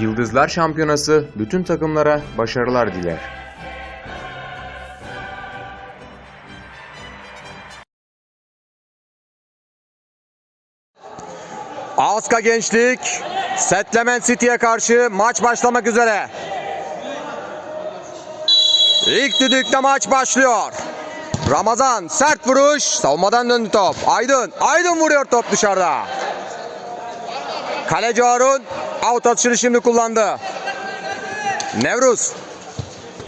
Yıldızlar Şampiyonası bütün takımlara başarılar diler. Aska Gençlik Setlement City'ye karşı maç başlamak üzere. İlk düdükte maç başlıyor. Ramazan sert vuruş. Savunmadan döndü top. Aydın. Aydın vuruyor top dışarıda. Kaleci Harun out atışını şimdi kullandı. Nevruz.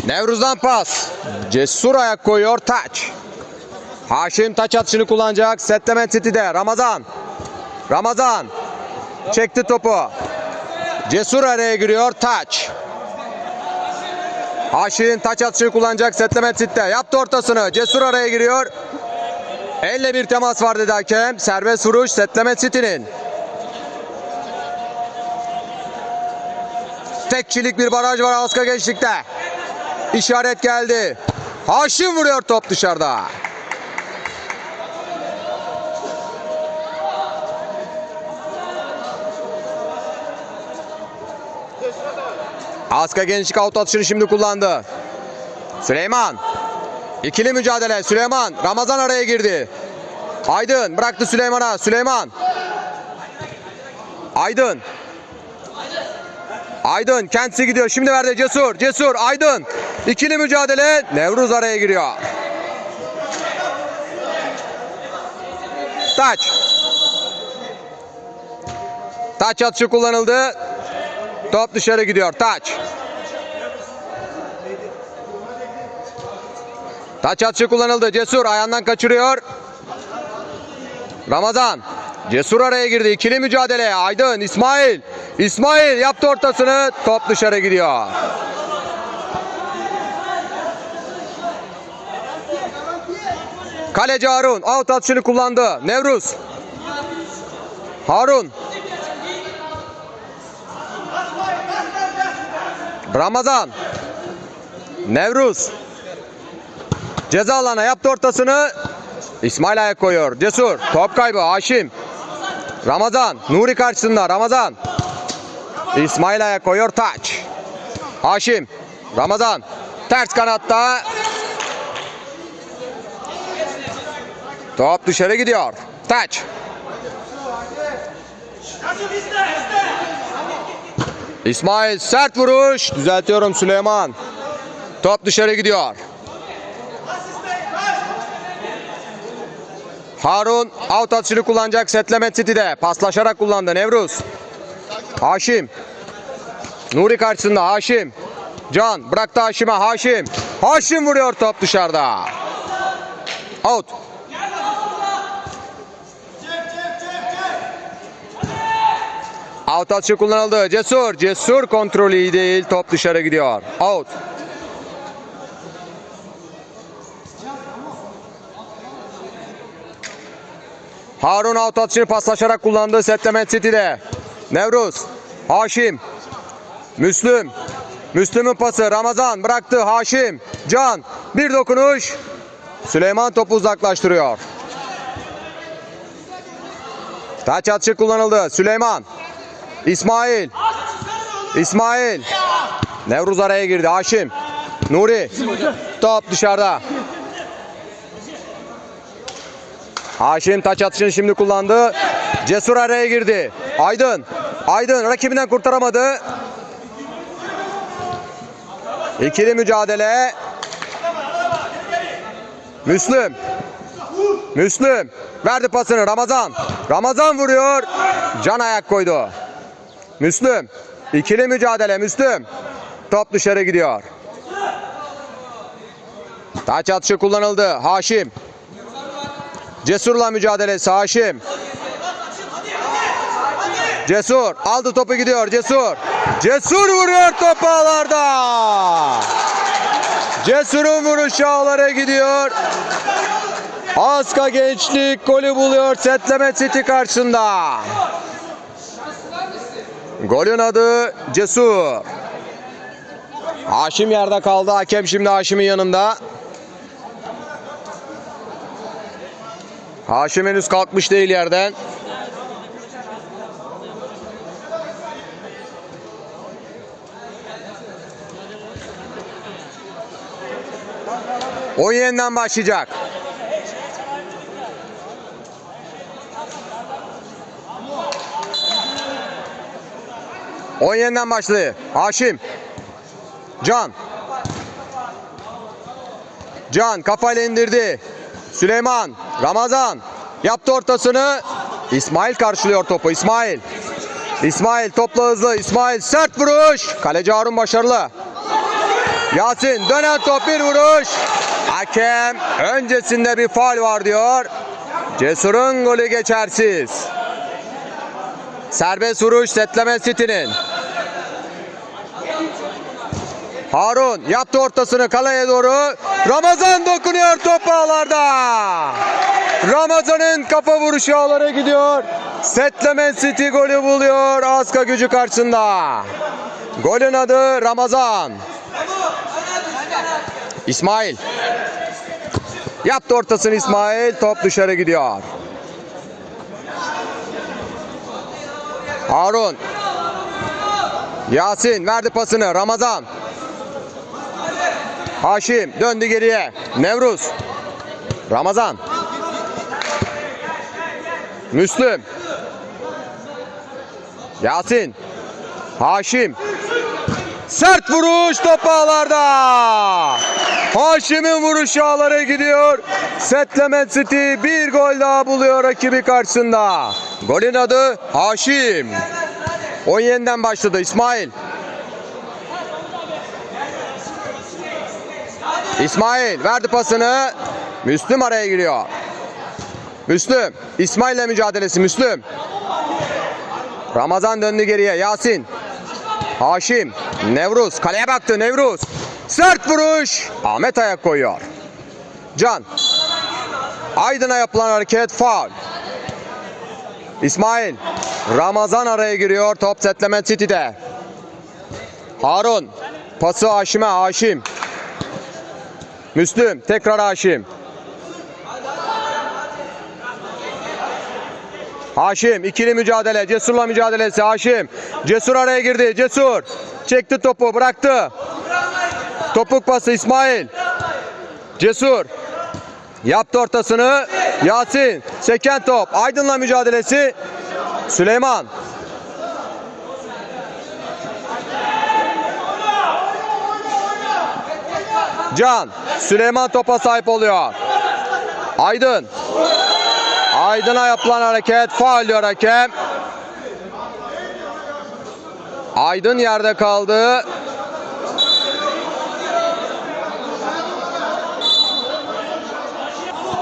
Nevruz'dan pas. Cesur ayak koyuyor. Taç. Haşim taç atışını kullanacak. Setlement City'de. Ramazan. Ramazan. Çekti topu. Cesur araya giriyor. Taç. Haşin taç atışı kullanacak Setlemet Sitte. Yaptı ortasını. Cesur araya giriyor. Elle bir temas var dedi hakem. Serbest vuruş Setlemet City'nin. Tekçilik bir baraj var Aska Gençlik'te. İşaret geldi. Haşim vuruyor top dışarıda. Aska Gençlik out atışını şimdi kullandı. Süleyman. İkili mücadele. Süleyman. Ramazan araya girdi. Aydın bıraktı Süleyman'a. Süleyman. Aydın. Aydın kendisi gidiyor. Şimdi verdi Cesur. Cesur. Aydın. İkili mücadele. Nevruz araya giriyor. Taç. Taç atışı kullanıldı. Top dışarı gidiyor. Taç. Taç atışı kullanıldı. Cesur ayağından kaçırıyor. Ramazan. Cesur araya girdi. İkili mücadele. Aydın. İsmail. İsmail yaptı ortasını. Top dışarı gidiyor. Kaleci Harun. Out atışını kullandı. Nevruz. Harun. Ramazan. Nevruz. Ceza alana yaptı ortasını. İsmail ayak koyuyor. Cesur. Top kaybı. Haşim. Ramazan. Nuri karşısında. Ramazan. İsmail ayak koyuyor. Taç. Haşim. Ramazan. Ters kanatta. Top dışarı gidiyor. Taç. İsmail sert vuruş. Düzeltiyorum Süleyman. Top dışarı gidiyor. Harun out atışını kullanacak Setlemet City'de. Paslaşarak kullandı Nevruz. Haşim. Nuri karşısında Haşim. Can bıraktı Haşim'e Haşim. Haşim vuruyor top dışarıda. Out. Out atışı kullanıldı. Cesur. Cesur kontrolü iyi değil. Top dışarı gidiyor. Out. Harun out atışını paslaşarak kullandı Setlemet City'de. Nevruz. Haşim. Müslüm. Müslüm'ün pası. Ramazan bıraktı. Haşim. Can. Bir dokunuş. Süleyman topu uzaklaştırıyor. Taç atışı kullanıldı. Süleyman. İsmail. İsmail. Nevruz araya girdi. Haşim. Nuri. Top dışarıda. Haşim taç atışını şimdi kullandı. Cesur araya girdi. Aydın. Aydın rakibinden kurtaramadı. İkili mücadele. Müslüm. Müslüm. Verdi pasını Ramazan. Ramazan vuruyor. Can ayak koydu. Müslüm. İkili mücadele Müslüm. Top dışarı gidiyor. Taç atışı kullanıldı. Haşim. Cesur'la mücadelesi Haşim. Cesur aldı topu gidiyor Cesur. Cesur vuruyor top ağlarda. Cesur'un vuruşu ağlara gidiyor. Aska Gençlik golü buluyor Setleme City karşısında. Golün adı Cesur. Haşim yerde kaldı. Hakem şimdi Haşim'in yanında. Haşim henüz kalkmış değil yerden. Oyun yeniden başlayacak. Oyun yeniden başladı. Haşim. Can. Can kafayla indirdi. Süleyman. Ramazan. Yaptı ortasını. İsmail karşılıyor topu. İsmail. İsmail topla hızlı. İsmail sert vuruş. Kaleci Harun başarılı. Yasin dönen top bir vuruş. Hakem öncesinde bir faul var diyor. Cesur'un golü geçersiz. Serbest vuruş Setleme City'nin. Harun yaptı ortasını kaleye doğru. Ramazan dokunuyor top ağlarda. Ramazan'ın kafa vuruşu ağlara gidiyor. Setlemen City golü buluyor Aska gücü karşısında. Golün adı Ramazan. İsmail. Yaptı ortasını İsmail. Top dışarı gidiyor. Harun. Yasin verdi pasını. Ramazan. Haşim döndü geriye. Nevruz. Ramazan. Müslüm. Yasin. Haşim. Sert vuruş top ağlarda. Haşim'in vuruşu ağlara gidiyor. Setlemen City bir gol daha buluyor rakibi karşısında. Golün adı Haşim. Oyun yeniden başladı İsmail. İsmail verdi pasını. Müslüm araya giriyor. Müslüm. İsmail'le mücadelesi Müslüm. Ramazan döndü geriye. Yasin. Haşim. Nevruz. Kaleye baktı Nevruz. Sert vuruş. Ahmet ayak koyuyor. Can. Aydın'a yapılan hareket faul. İsmail. Ramazan araya giriyor. Top setleme City'de. Harun. Pası Haşim'e. Haşim. Müslüm. Tekrar Haşim. Haşim ikili mücadele. Cesur'la mücadelesi. Haşim. Cesur araya girdi. Cesur. Çekti topu. Bıraktı. Topuk pası İsmail. Cesur. Yaptı ortasını. Yasin. Seken top. Aydın'la mücadelesi. Süleyman. Can. Süleyman topa sahip oluyor. Aydın. Aydın'a yapılan hareket faul diyor hakem. Aydın yerde kaldı.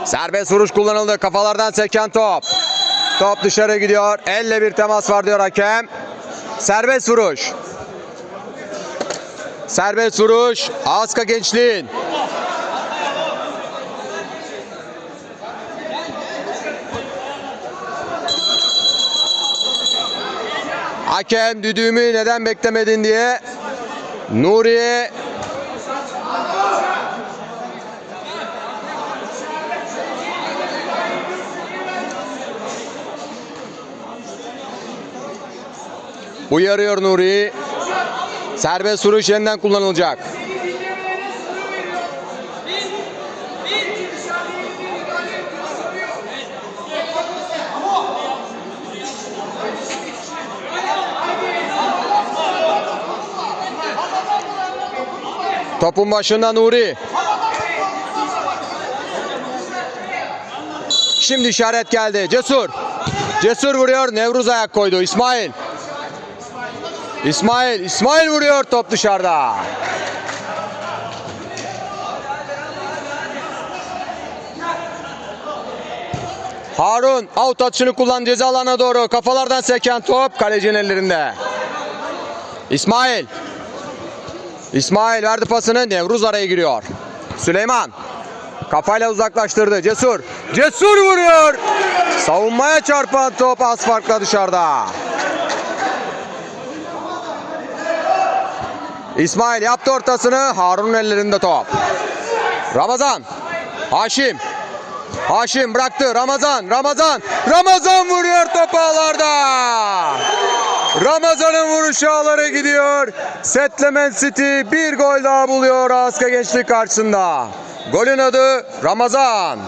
Serbest vuruş kullanıldı. Kafalardan seken top. Top dışarı gidiyor. Elle bir temas var diyor hakem. Serbest vuruş. Serbest vuruş. Aska Gençliğin. Hakem düdüğümü neden beklemedin diye Nuriye uyarıyor Nuri. Serbest vuruş yeniden kullanılacak. Topun başında Nuri. Şimdi işaret geldi. Cesur. Cesur vuruyor. Nevruz ayak koydu. İsmail. İsmail. İsmail vuruyor. Top dışarıda. Harun out atışını kullan ceza alanına doğru. Kafalardan seken top kalecinin ellerinde. İsmail. İsmail verdi pasını. Nevruz araya giriyor. Süleyman. Kafayla uzaklaştırdı. Cesur. Cesur vuruyor. Savunmaya çarpan top az farkla dışarıda. İsmail yaptı ortasını. Harun'un ellerinde top. Ramazan. Haşim. Haşim bıraktı. Ramazan. Ramazan. Ramazan vuruyor top ağlarda. Ramazan'ın vuruşu ağlara gidiyor. Setlemen City bir gol daha buluyor Aska Gençlik karşısında. Golün adı Ramazan.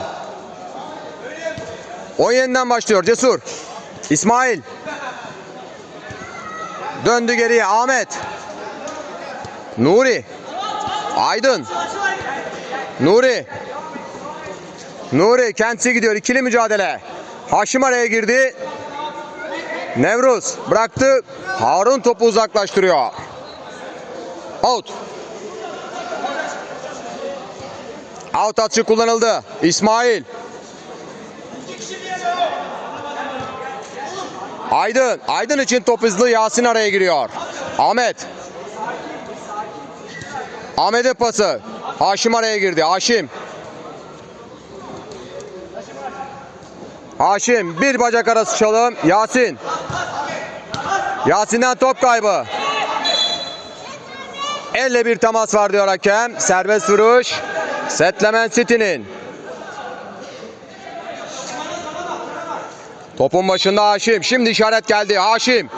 Oyun yeniden başlıyor. Cesur. İsmail. Döndü geriye Ahmet. Nuri. Aydın. Nuri. Nuri kendisi gidiyor. İkili mücadele. Haşim araya girdi. Nevruz bıraktı. Harun topu uzaklaştırıyor. Out. Out atışı kullanıldı. İsmail. Aydın. Aydın için top hızlı. Yasin araya giriyor. Ahmet. Ahmet'e pası. Haşim araya girdi. Haşim. Haşim bir bacak arası çalım. Yasin. Yasin'den top kaybı. Elle bir temas var diyor hakem. Serbest vuruş. Setlemen City'nin. Topun başında Haşim. Şimdi işaret geldi. Haşim.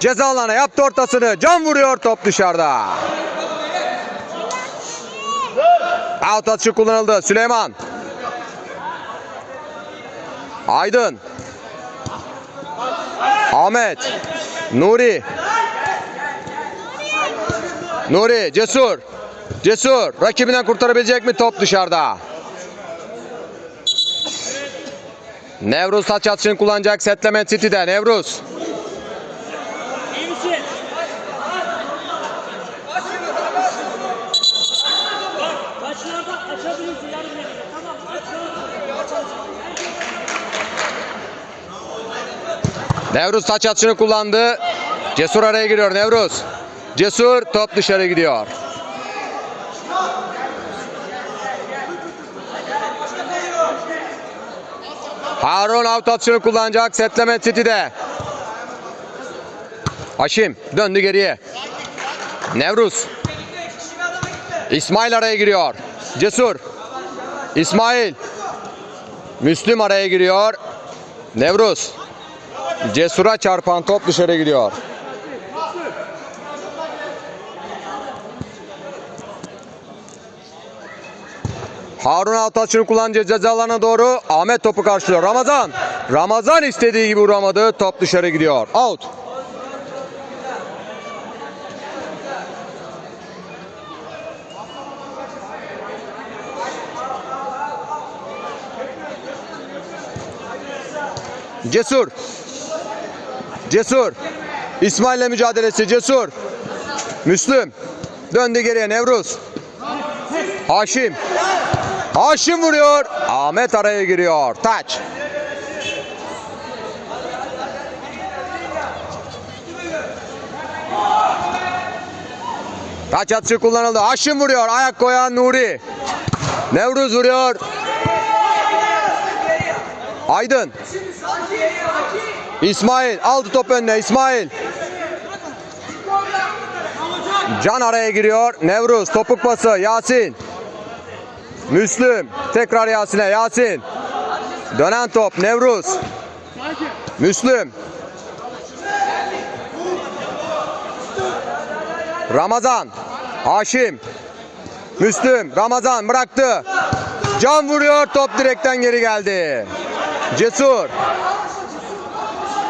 Ceza alana yaptı ortasını. Can vuruyor top dışarıda. Out atışı kullanıldı. Süleyman. Aydın. Ahmet. Nuri. Nuri. Cesur. Cesur. Rakibinden kurtarabilecek mi top dışarıda? Nevruz taç atışını kullanacak Setlemen City'de. Nevruz. Nevruz taç atışını kullandı. Cesur araya giriyor Nevruz. Cesur top dışarı gidiyor. Harun out atışını kullanacak Setleme City'de. Haşim döndü geriye. Nevruz. İsmail araya giriyor. Cesur. İsmail. Müslüm araya giriyor. Nevruz. Cesur'a çarpan top dışarı gidiyor. Harun Altaç'ın kullanıcı cezalarına doğru Ahmet topu karşılıyor. Ramazan. Ramazan istediği gibi vuramadı. Top dışarı gidiyor. Out. Cesur. Cesur. İsmail'le mücadelesi Cesur. Müslüm. Döndü geriye Nevruz. Haşim. Haşim vuruyor. Ahmet araya giriyor. Taç. Taç atışı kullanıldı. Haşim vuruyor. Ayak koyan Nuri. Nevruz vuruyor. Aydın. İsmail aldı top önüne İsmail. Can araya giriyor. Nevruz topuk pası Yasin. Müslüm tekrar Yasin'e Yasin. Dönen top Nevruz. Müslüm. Ramazan. Haşim. Müslüm. Ramazan bıraktı. Can vuruyor top direkten geri geldi. Cesur.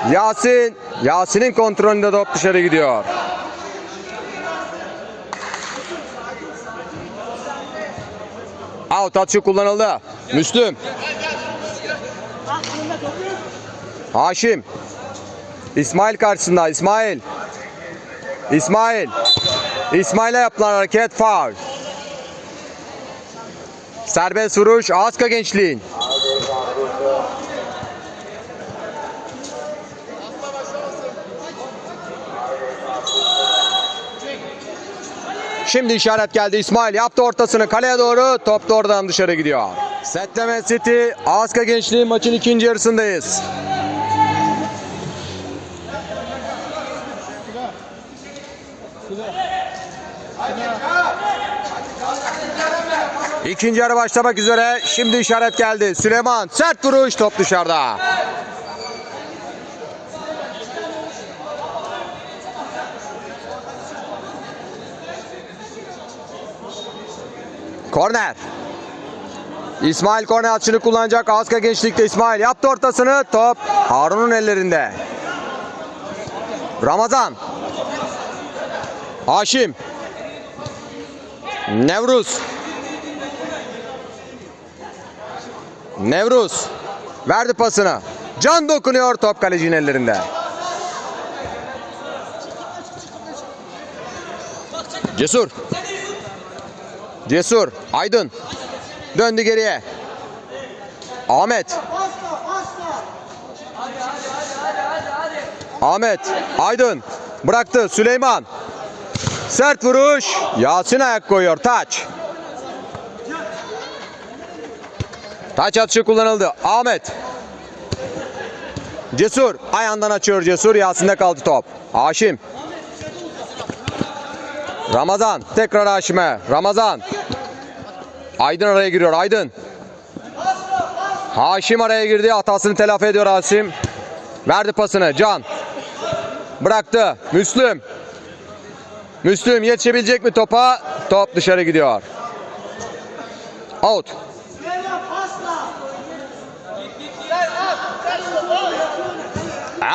Yasin. Yasin'in kontrolünde top dışarı gidiyor. Out atışı kullanıldı. Müslüm. Haşim. İsmail karşısında İsmail. İsmail. İsmail'e yapılan hareket faul. Serbest vuruş Aska Gençliğin. Şimdi işaret geldi İsmail yaptı ortasını kaleye doğru top da oradan dışarı gidiyor. Setleme City Aska Gençliği maçın ikinci yarısındayız. İkinci yarı başlamak üzere. Şimdi işaret geldi. Süleyman sert vuruş top dışarıda. Korner. İsmail korner atışını kullanacak. Aska gençlikte İsmail yaptı ortasını. Top Harun'un ellerinde. Ramazan. Haşim. Nevruz. Nevruz. Verdi pasını. Can dokunuyor top kalecinin ellerinde. Cesur. Cesur. Aydın. Döndü geriye. Ahmet. Ahmet. Aydın. Bıraktı. Süleyman. Sert vuruş. Yasin ayak koyuyor. Taç. Taç atışı kullanıldı. Ahmet. Cesur. Ayağından açıyor Cesur. Yasin'de kaldı top. Haşim. Ramazan. Tekrar Haşim'e. Ramazan. Aydın araya giriyor. Aydın. Haşim araya girdi. Hatasını telafi ediyor Haşim. Verdi pasını. Can. Bıraktı. Müslüm. Müslüm yetişebilecek mi topa? Top dışarı gidiyor. Out.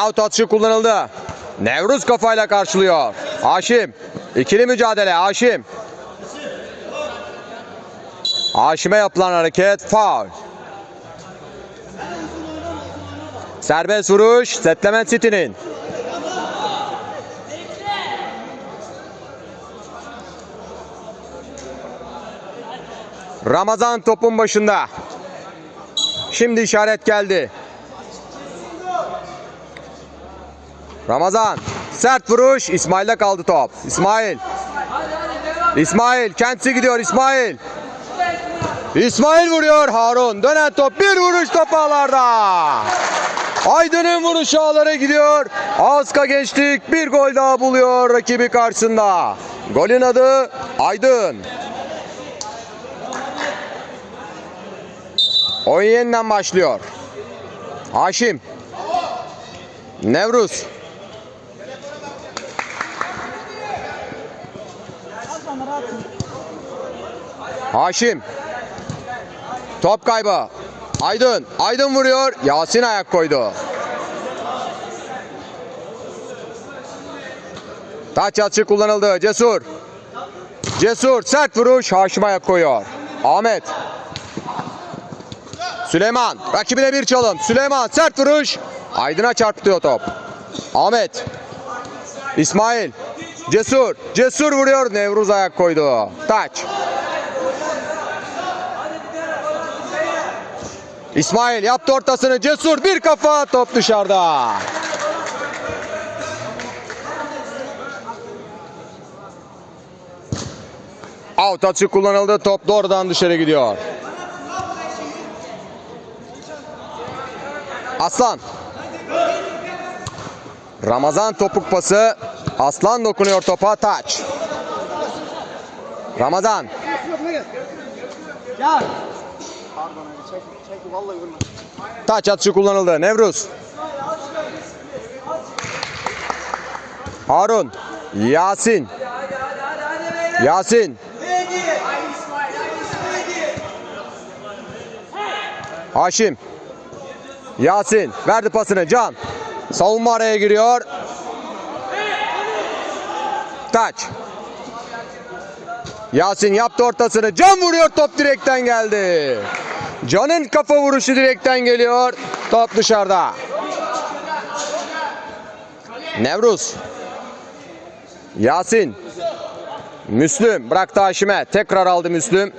Out atışı kullanıldı. Nevruz kafayla karşılıyor. Haşim. İkili mücadele. Haşim. Haşim'e yapılan hareket faul. Serbest vuruş Setlemen City'nin. Ramazan topun başında. Şimdi işaret geldi. Ramazan sert vuruş İsmail'de kaldı top. İsmail. İsmail kendisi gidiyor İsmail. İsmail vuruyor Harun. Dönen top bir vuruş top ağlarda. Aydın'ın vuruşu ağlara gidiyor. Aska gençlik bir gol daha buluyor rakibi karşısında. Golün adı Aydın. Oyun yeniden başlıyor. Haşim. Nevruz. Haşim. Top kaybı. Aydın. Aydın vuruyor. Yasin ayak koydu. Taç atışı kullanıldı. Cesur. Cesur. Sert vuruş. Haşim ayak koyuyor. Ahmet. Süleyman. Rakibine bir çalım. Süleyman. Sert vuruş. Aydın'a çarptıyor top. Ahmet. İsmail. Cesur. Cesur vuruyor. Nevruz ayak koydu. Taç. İsmail yaptı ortasını. Cesur bir kafa. Top dışarıda. Out atışı kullanıldı. Top doğrudan dışarı gidiyor. Aslan. Ramazan topuk pası. Aslan dokunuyor topa. Taç. Ramazan. Taç atışı kullanıldı. Nevruz. Harun. Yasin. Yasin. Haşim. Yasin verdi pasını Can. Savunma araya giriyor. Taç. Yasin yaptı ortasını. Can vuruyor top direkten geldi. Can'ın kafa vuruşu direkten geliyor. Top dışarıda. Nevruz. Yasin. Müslüm bıraktı Haşim'e. Tekrar aldı Müslüm.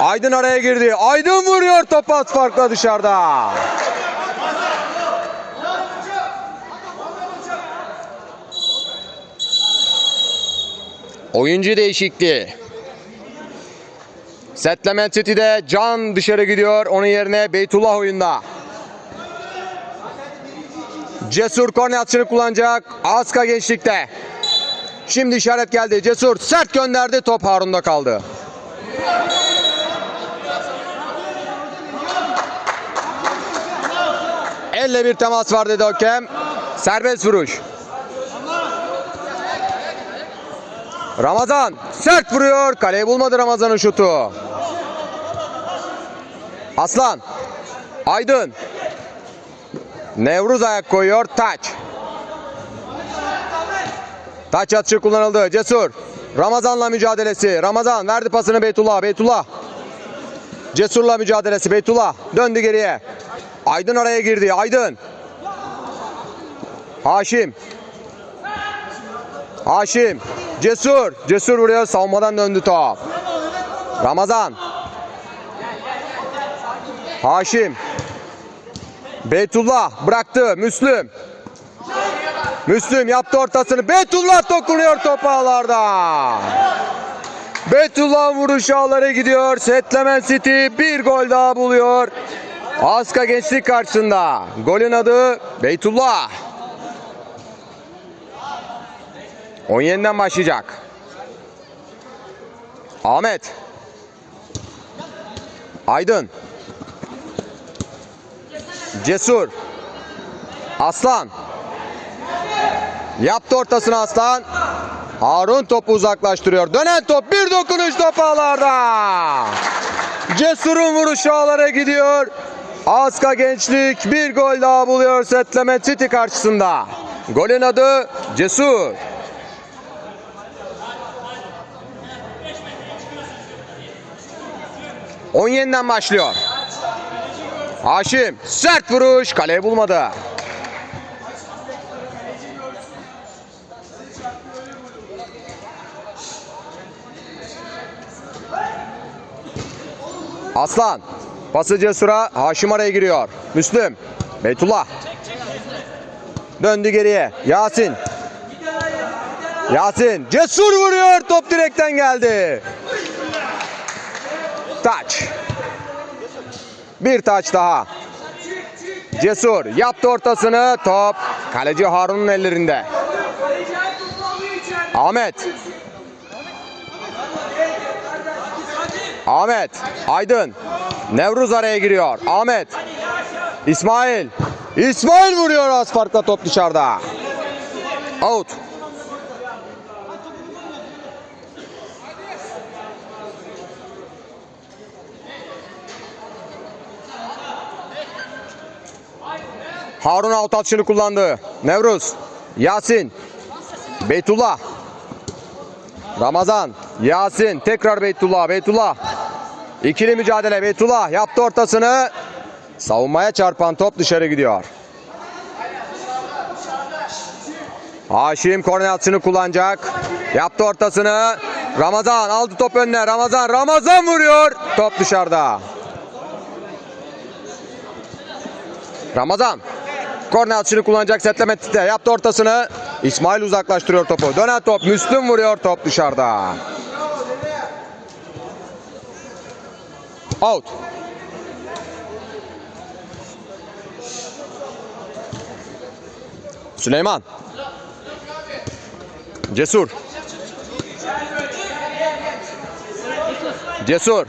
Aydın araya girdi. Aydın vuruyor top az farkla dışarıda. Oyuncu değişikliği. Setlemen City'de Can dışarı gidiyor. Onun yerine Beytullah oyunda. Cesur korner atışını kullanacak. Aska gençlikte. Şimdi işaret geldi. Cesur sert gönderdi. Top Harun'da kaldı. Elle bir temas var dedi hakem. Serbest vuruş. Ramazan sert vuruyor. Kaleyi bulmadı Ramazan'ın şutu. Aslan. Aydın. Nevruz ayak koyuyor. Taç. Taç atışı kullanıldı. Cesur. Ramazan'la mücadelesi. Ramazan verdi pasını Beytullah. Beytullah. Cesur'la mücadelesi. Beytullah döndü geriye. Aydın araya girdi. Aydın. Haşim. Haşim. Cesur. Cesur vuruyor. Savunmadan döndü top. Ramazan. Haşim. Beytullah bıraktı. Müslüm. Müslüm yaptı ortasını. Beytullah dokunuyor top ağlarda. Beytullah vuruş ağlara gidiyor. Setlemen City bir gol daha buluyor. Aska Gençlik karşısında. Golün adı Beytullah. 17'den başlayacak. Ahmet. Aydın. Cesur. Aslan. Yaptı ortasına Aslan. Harun topu uzaklaştırıyor. Dönen top bir dokunuş top ağlarda. Cesur'un vuruşu ağlara gidiyor. Aska Gençlik bir gol daha buluyor Setlemet City karşısında. Golün adı Cesur. On yeniden başlıyor. Haşim sert vuruş kaleyi bulmadı. Aslan. Pası Cesur'a. Haşim araya giriyor. Müslüm. Beytullah. Döndü geriye. Yasin. Yasin. Cesur vuruyor. Top direkten geldi. Taç. Bir taç daha. Cesur yaptı ortasını. Top kaleci Harun'un ellerinde. Ahmet. Ahmet. Aydın. Nevruz araya giriyor. Ahmet. İsmail. İsmail vuruyor az farkla top dışarıda. Out. Harun out atışını kullandı. Nevruz. Yasin. Beytullah. Ramazan. Yasin. Tekrar Beytullah. Beytullah. İkili mücadele. Beytullah yaptı ortasını. Savunmaya çarpan top dışarı gidiyor. Haşim korner atışını kullanacak. Yaptı ortasını. Ramazan aldı top önüne. Ramazan. Ramazan vuruyor. Top dışarıda. Ramazan. Korner atışını kullanacak Setlemet'te. Yaptı ortasını. İsmail uzaklaştırıyor topu. Dönen top. Müslüm vuruyor. Top dışarıda. Out. Süleyman. Cesur. Cesur.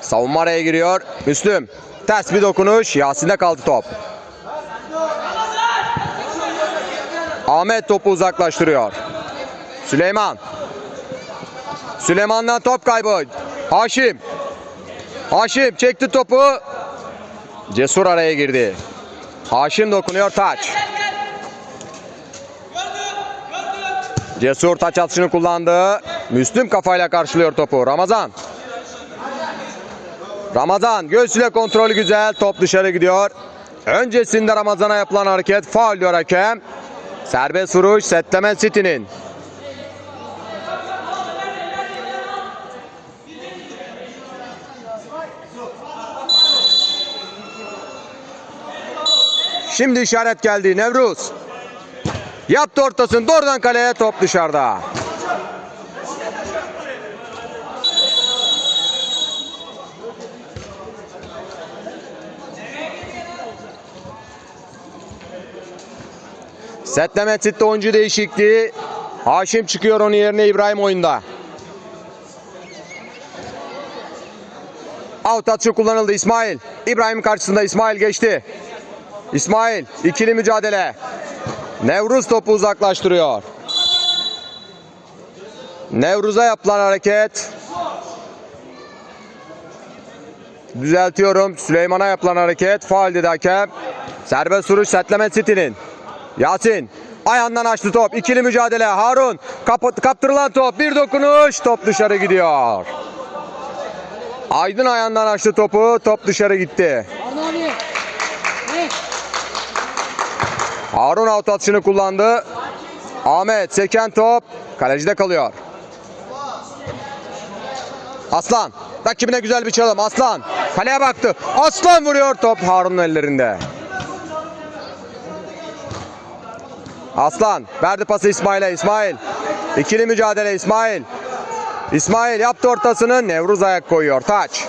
Savunma araya giriyor. Müslüm. Ters bir dokunuş. Yasin'de kaldı top. Ahmet topu uzaklaştırıyor. Süleyman. Süleyman'dan top kaybı. Haşim. Haşim çekti topu. Cesur araya girdi. Haşim dokunuyor taç. Cesur taç atışını kullandı. Müslüm kafayla karşılıyor topu. Ramazan. Ramazan göğsüyle kontrolü güzel. Top dışarı gidiyor. Öncesinde Ramazan'a yapılan hareket faul diyor hakem. Serbest vuruş Setlemen City'nin. Şimdi işaret geldi Nevruz. Yaptı ortasını doğrudan kaleye top dışarıda. Setleme City oyuncu değişikliği. Haşim çıkıyor onun yerine İbrahim oyunda. Out atışı kullanıldı İsmail. İbrahim karşısında İsmail geçti. İsmail ikili mücadele. Nevruz topu uzaklaştırıyor. Nevruz'a yapılan hareket. Düzeltiyorum. Süleyman'a yapılan hareket. Faul dedi hakem. Serbest vuruş Setlemet City'nin. Yasin. Ayağından açtı top. İkili mücadele. Harun. Kap kaptırılan top. Bir dokunuş. Top dışarı gidiyor. Aydın ayağından açtı topu. Top dışarı gitti. Harun out atışını kullandı. Ahmet seken top. Kalecide kalıyor. Aslan. Rakibine güzel bir çalım. Aslan. Kaleye baktı. Aslan vuruyor top Harun'un ellerinde. Aslan verdi pası İsmail'e. İsmail. İkili mücadele İsmail. İsmail yaptı ortasını. Nevruz ayak koyuyor. Taç.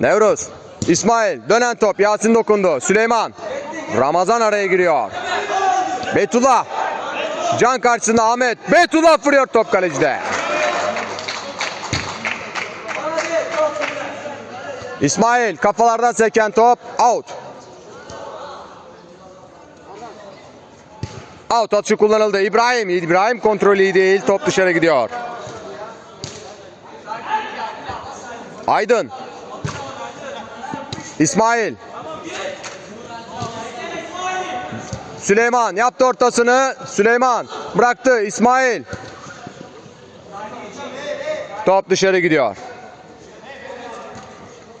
Nevruz. İsmail dönen top. Yasin dokundu. Süleyman. Ramazan araya giriyor. Betullah. Can karşısında Ahmet. Betullah vuruyor top kalecide. İsmail kafalardan seken top. Out. Out atışı kullanıldı. İbrahim. İbrahim kontrolü iyi değil. Top dışarı gidiyor. Aydın. İsmail. Süleyman yaptı ortasını. Süleyman bıraktı. İsmail. Top dışarı gidiyor.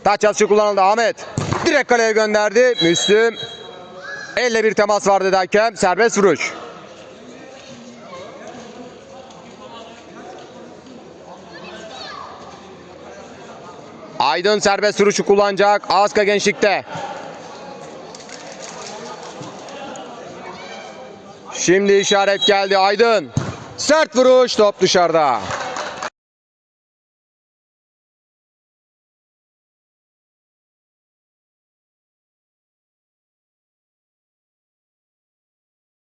Taç atışı kullanıldı. Ahmet. Direkt kaleye gönderdi. Müslüm. Elle bir temas vardı dedi. Serbest vuruş. Aydın serbest vuruşu kullanacak. Aska gençlikte. Şimdi işaret geldi Aydın. Sert vuruş top dışarıda.